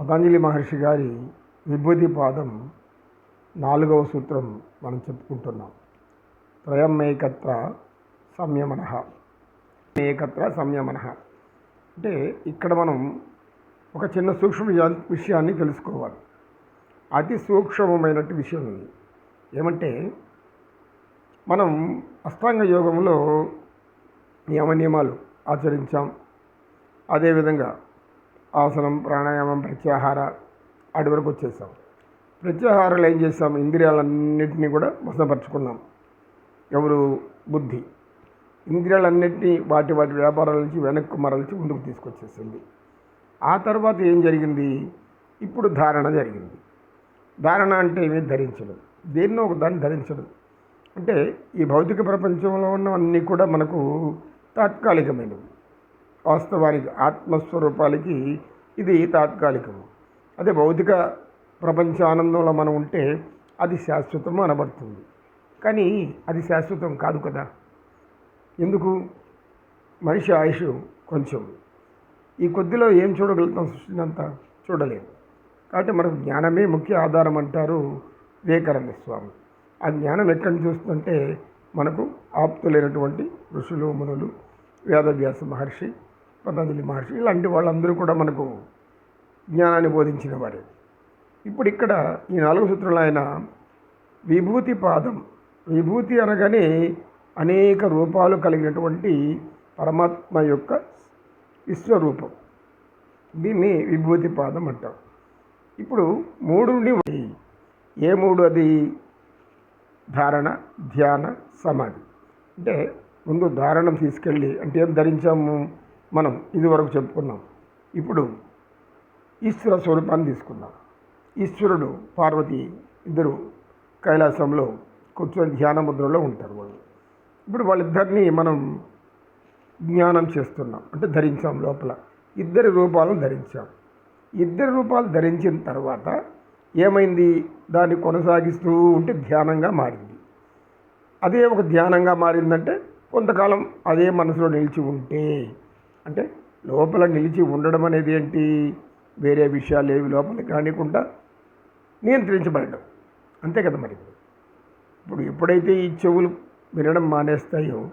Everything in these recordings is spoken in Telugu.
పతంజలి మహర్షి గారి విభూతి పాదం నాలుగవ సూత్రం మనం చెప్పుకుంటున్నాం. త్రయమేకత్ర సంయమన. ఏకత్ర సంయమన. అంటే ఇక్కడ మనం ఒక చిన్న సూక్ష్మ విషయాన్ని తెలుసుకోవాలి. అతి సూక్ష్మమైనటువంటి విషయం ఉంది ఏమంటే మనం అష్టాంగ యోగంలో నియమ నియమాలు ఆచరించాం. అదేవిధంగా ఆసనం ప్రాణాయామం ప్రత్యాహార అటు వరకు వచ్చేసాం. ప్రత్యాహారాలు ఏం చేస్తాం ఇంద్రియాలన్నింటినీ కూడా వశపరుచుకున్నాం ఎవరు? బుద్ధి. ఇంద్రియాలన్నింటినీ వాటి వాటి వ్యాపారాల నుంచి వెనక్కు మరల్చి ముందుకు తీసుకొచ్చేసింది. ఆ తర్వాత ఏం జరిగింది? ఇప్పుడు ధారణ జరిగింది. ధారణ అంటే ఏమీ ధరించడం. దేన్నో ఒక దాన్ని ధరించడం. అంటే ఈ భౌతిక ప్రపంచంలో ఉన్నవన్నీ కూడా మనకు తాత్కాలికమైనవి. వాస్తవానికి ఆత్మస్వరూపాలకి ఇది తాత్కాలికము. అదే భౌతిక ప్రపంచ ఆనందంలో మనం ఉంటే అది శాశ్వతం అనబడుతుంది. కానీ అది శాశ్వతం కాదు కదా. ఎందుకు? మనిషి ఆయుష్ కొంచెం. ఈ కొద్దిలో ఏం చూడగలుగుతాం సృష్టిని చూడలేము కాబట్టి మనకు జ్ఞానమే ముఖ్య ఆధారం అంటారు వివేకానంద స్వామి. ఆ జ్ఞానం ఎక్కడి నుంచి వస్తుందంటే మనకు ఆప్తులైనటువంటి ఋషులు మునులు వేదవ్యాస మహర్షి పతంజలి మహర్షి. ఇలాంటి వాళ్ళందరూ కూడా మనకు జ్ఞానాన్ని బోధించిన వారే ఇప్పుడు ఇక్కడ ఈ నాలుగు సూత్రాలు ఆయన విభూతి పాదం విభూతి అనగానే అనేక రూపాలు కలిగినటువంటి పరమాత్మ యొక్క విశ్వరూపం. దీన్ని విభూతి పాదం అంటాం ఇప్పుడు మూడు నుండి ఏ మూడు అది? ధారణ ధ్యాన సమాధి. అంటే ముందు ధారణం తీసుకెళ్ళి అంటే ఏం ధరించాము? మనం ఇదివరకు చెప్పుకున్నాం. ఇప్పుడు ఈశ్వర స్వరూపాన్ని తీసుకున్నాం. ఈశ్వరుడు పార్వతి ఇద్దరు కైలాసంలో కూర్చొని ధ్యాన ముద్రలో ఉంటారు వాళ్ళు. ఇప్పుడు వాళ్ళిద్దరినీ మనం జ్ఞానం చేస్తున్నాం. అంటే ధరించాం లోపల. ఇద్దరి రూపాలను ధరించాం. ఇద్దరి రూపాలు ధరించిన తర్వాత ఏమైంది? దాన్ని కొనసాగిస్తూ ఉంటే ధ్యానంగా మారింది. అదే ఒక ధ్యానంగా మారిందంటే కొంతకాలం అదే మనసులో నిలిచి ఉంటే అంటే లోపల నిలిచి ఉండడం అనేది ఏంటి? వేరే విషయాలు ఏవి లోపలికి రానికుండా నియంత్రించబడడం. అంతే కదా మరి. ఇప్పుడు ఎప్పుడైతే ఈ చెవులు వినడం మానేస్తాయో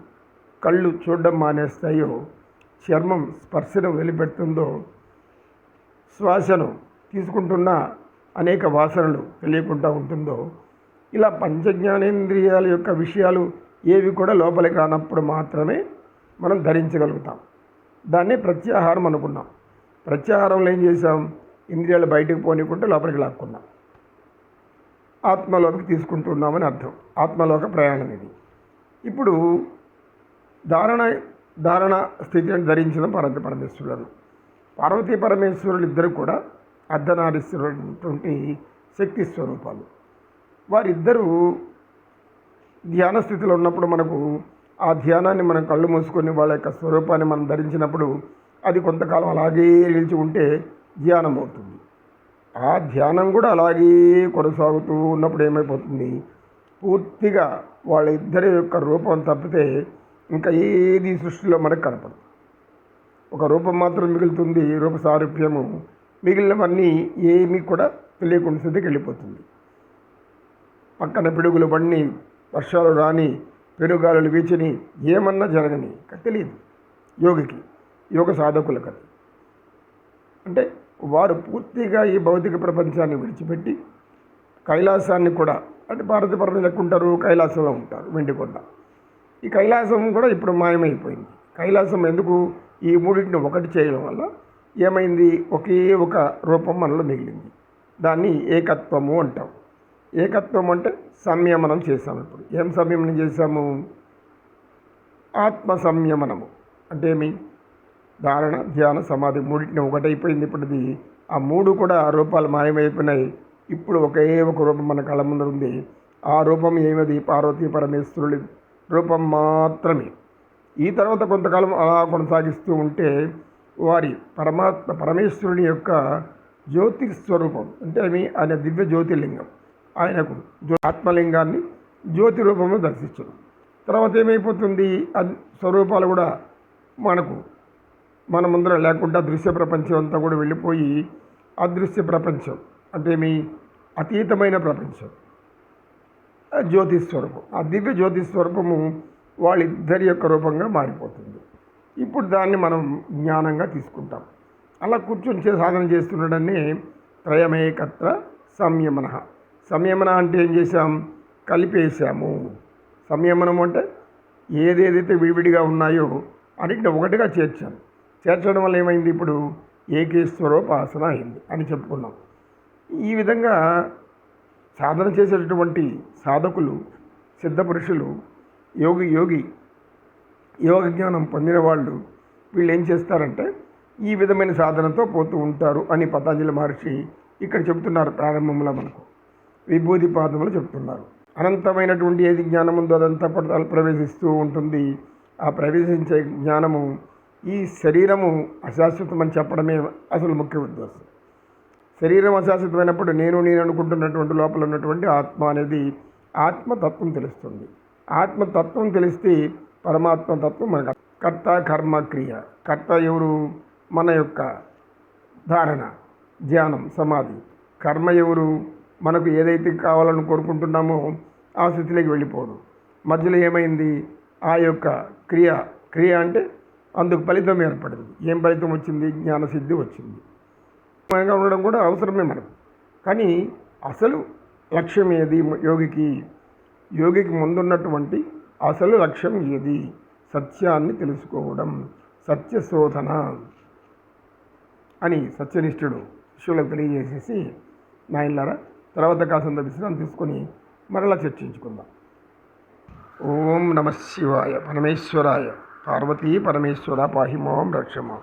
కళ్ళు చూడడం మానేస్తాయో చర్మం స్పర్శను వెలిపెడుతుందో శ్వాసను తీసుకుంటున్న అనేక వాసనలు తెలియకుండా ఉంటుందో ఇలా పంచజ్ఞానేంద్రియాల యొక్క విషయాలు ఏవి కూడా లోపలికి రానప్పుడు మాత్రమే మనం ధరించగలుగుతాం. దాన్నే ప్రత్యాహారం అనుకున్నాం. ప్రత్యాహారంలో ఏం చేసాం ఇంద్రియాలు బయటకు పోనీకుంటే లోపలికి లాక్కున్నాం. ఆత్మలోకి తీసుకుంటున్నామని అర్థం. ఆత్మలోక ప్రయాణం ఇది. ఇప్పుడు ధారణ ధారణ స్థితిని ధరించడం పార్వతి పరమేశ్వరులను. పార్వతీ పరమేశ్వరులు ఇద్దరు కూడా అర్ధనారీశ్వరుటువంటి శక్తి స్వరూపాలు. వారిద్దరూ ధ్యాన స్థితిలో ఉన్నప్పుడు మనకు ధ్యానాన్ని మనం కళ్ళు మూసుకొని వాళ్ళ యొక్క స్వరూపాన్ని మనం ధరించినప్పుడు అది కొంతకాలం అలాగే నిలిచి ఉంటే ధ్యానం అవుతుంది. ఆ ధ్యానం కూడా అలాగే కొనసాగుతూ ఉన్నప్పుడు ఏమైపోతుంది? పూర్తిగా వాళ్ళిద్దరి యొక్క రూపం తప్పితే ఇంకా ఏది సృష్టిలో మనకు కనపడదు. ఒక రూపం మాత్రం మిగులుతుంది రూప సారూప్యము మిగిలినవన్నీ ఏమీ కూడా తెలియకుండా స్థితికి వెళ్ళిపోతుంది. పక్కన పిడుగులు పడిని వర్షాలు రాని పెనుగాలులు వీచని ఏమన్నా జరగని తెలియదు యోగికి యోగ సాధకులకు అది అంటే వారు పూర్తిగా ఈ భౌతిక ప్రపంచాన్ని విడిచిపెట్టి కైలాసాన్ని కూడా అంటే భారత పర్వం ఎక్కుంటారు కైలాసంలో ఉంటారు వెండికొండ. ఈ కైలాసం కూడా ఇప్పుడు మాయమైపోయింది. కైలాసం ఎందుకు ఈ మూడింటిని ఒకటి చేయడం వల్ల ఏమైంది? ఒకే ఒక రూపం మనలో మిగిలింది. దాన్ని ఏకత్వము అంటాం. ఏకత్వం అంటే సంయమనం చేసాము ఇప్పుడు. ఏం సంయమనం చేసాము ఆత్మ సంయమనము. అంటే ఏమి? ధారణ ధ్యాన సమాధి మూడింటిని ఒకటైపోయింది ఇప్పటిది. ఆ మూడు కూడా ఆ రూపాలు మాయమైపోయినాయి. ఇప్పుడు ఒకే ఒక రూపం మన కళ్ళ ముందర ఉంది. ఆ రూపం ఏమది? పార్వతీ పరమేశ్వరుడి రూపం మాత్రమే. ఈ తర్వాత కొంతకాలం అలా కొనసాగిస్తూ ఉంటే వారి పరమాత్మ పరమేశ్వరుని యొక్క జ్యోతి స్వరూపం అంటే మీ ఆయన దివ్య జ్యోతిర్లింగం. ఆయనకు జ్యో- ఆత్మలింగాన్ని జ్యోతి రూపంలో దర్శించడం. తర్వాత ఏమైపోతుంది? అది స్వరూపాలు కూడా మనకు మన ముందర లేకుండా దృశ్య ప్రపంచం అంతా కూడా వెళ్ళిపోయి అదృశ్య ప్రపంచం అంటే మీ అతీతమైన ప్రపంచం. ఆ జ్యోతి స్వరూపం ఆ దివ్య జ్యోతి స్వరూపము వాళ్ళిద్దరి యొక్క రూపంగా మారిపోతుంది. ఇప్పుడు దాన్ని మనం జ్ఞానంగా తీసుకుంటాం. అలా కూర్చొని సాధన చేస్తున్నాడని త్రయమేకత్ర సంయమన. సంయమన అంటే ఏం చేశాం? కలిపేశాము. సంయమనం అంటే ఏదేదైతే విడివిడిగా ఉన్నాయో అన్నింటిని ఒకటిగా చేర్చాను చేర్చడం వల్ల ఏమైంది? ఇప్పుడు ఏకేశ్వరోపాసన అయింది అని చెప్పుకున్నాం. ఈ విధంగా సాధన చేసేటటువంటి సాధకులు సిద్ధపురుషులు యోగి యోగి యోగ జ్ఞానం పొందిన వాళ్ళు వీళ్ళు ఏం చేస్తారంటే ఈ విధమైన సాధనతో పోతూ ఉంటారు అని పతాంజలి మహర్షి ఇక్కడ చెబుతున్నారు ప్రారంభంలో మనకు. విభూతి పాదములు చెప్తున్నారు. అనంతమైనటువంటి ఏది జ్ఞానం ఉందో అదంతా పడతాలు ప్రవేశిస్తూ ఉంటుంది. ఆ ప్రవేశించే జ్ఞానము ఈ శరీరము అశాశ్వతమని చెప్పడమే అసలు ముఖ్య ఉద్దేశం. శరీరం అశాశ్వతమైనప్పుడు నేను నేను అనుకుంటున్నటువంటి లోపల ఉన్నటువంటి ఆత్మ అనేది ఆత్మతత్వం తెలుస్తుంది. ఆత్మతత్వం తెలిస్తే పరమాత్మ తత్వం మనకు కర్త కర్మ క్రియ. కర్త ఎవరు? మన యొక్క ధారణ ధ్యానం సమాధి. కర్మ ఎవరు? మనకు ఏదైతే కావాలని కోరుకుంటున్నామో ఆ స్థితిలోకి వెళ్ళిపోదు. మధ్యలో ఏమైంది? ఆ యొక్క క్రియ క్రియ అంటే అందుకు ఫలితం ఏర్పడింది. ఏం ఫలితం వచ్చింది? జ్ఞానసిద్ధి వచ్చింది. ఉండడం కూడా అవసరమే మనకు. కానీ అసలు లక్ష్యం ఏది? యోగికి యోగికి ముందున్నటువంటి అసలు లక్ష్యం ఏది? సత్యాన్ని తెలుసుకోవడం. సత్యశోధన అని సత్యనిష్ఠుడు శిష్యులకు తెలియజేసేసి నాయనలారా తర్వాత కాసంత విశ్రాంతి తీసుకొని మరలా చర్చించుకుందాం. ఓం నమ శివాయ పరమేశ్వరాయ పార్వతీ పరమేశ్వర పాహిమాం రక్షమాం.